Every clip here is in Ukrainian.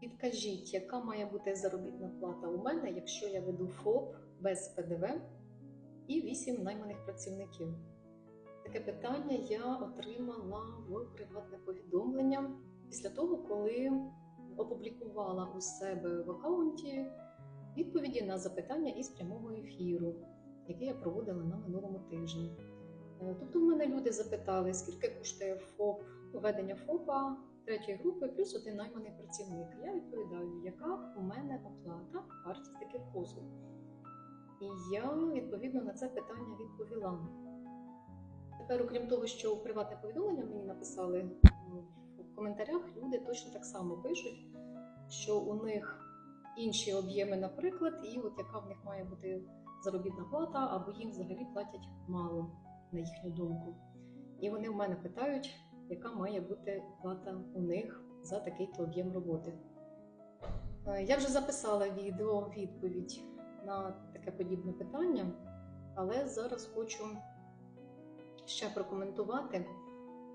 Підкажіть, яка має бути заробітна плата у мене, якщо я веду ФОП без ПДВ і 8 найманих працівників? Таке питання я отримала в приватне повідомлення після того, коли опублікувала у себе в аккаунті відповіді на запитання із прямого ефіру, яке я проводила на минулому тижні. Е, Тобто, в мене люди запитали, скільки коштує ФОП, ведення ФОПа третьої групи плюс один найманий працівник. Я відповідаю, яка у мене оплата, вартість таких послуг. І я відповідно на це питання відповіла. Тепер, окрім того, що приватне повідомлення мені написали в коментарях, люди точно так само пишуть, що у них інші об'єми, наприклад, і от яка в них має бути заробітна плата, або їм взагалі платять мало, на їхню думку. І вони в мене питають, яка має бути плата у них за такий-то об'єм роботи. Е, Я вже записала відео відповідь на таке подібне питання, але зараз хочу ще прокоментувати,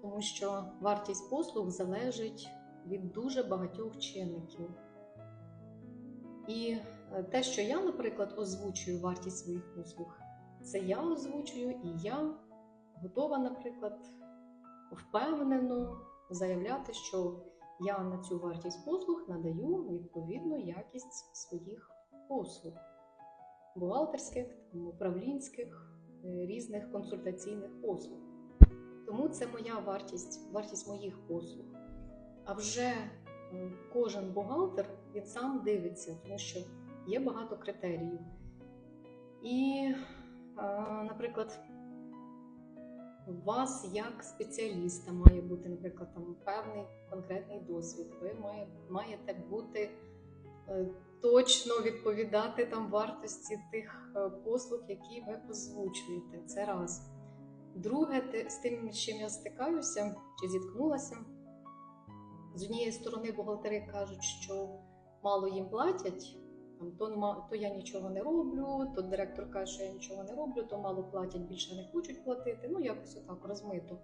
тому що вартість послуг залежить від дуже багатьох чинників. І е, те, що я, наприклад, озвучую вартість своїх послуг, це я озвучую і я готова, наприклад, впевнено заявляти, що я на цю вартість послуг надаю відповідну якість своїх послуг бухгалтерських, управлінських, е, різних консультаційних послуг. Тому це моя вартість, вартість моїх послуг. А вже е, кожен бухгалтер він сам дивиться, тому що є багато критеріїв. І, е, наприклад, у вас як спеціаліста має бути, наприклад, там певний конкретний досвід. Ви має, маєте бути е, точно відповідати там вартості тих е, послуг, які ви озвучуєте. Це раз. Друге, те- з тим, з чим я стикаюся чи зіткнулася, з однієї сторони бухгалтери кажуть, що мало їм платять. То, то я нічого не роблю, то директор каже, що я нічого не роблю, то мало платять, більше не хочуть платити. Ну, якось отак розмито.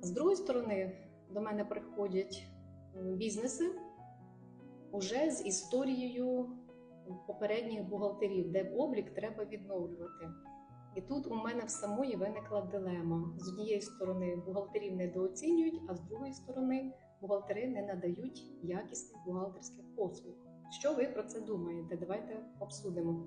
З другої сторони, до мене приходять бізнеси уже з історією попередніх бухгалтерів, де облік треба відновлювати. І тут у мене в самої виникла дилема. З однієї сторони бухгалтерів недооцінюють, а з другої сторони бухгалтери не надають якісних бухгалтерських послуг. Що ви про це думаєте? Давайте обсудимо.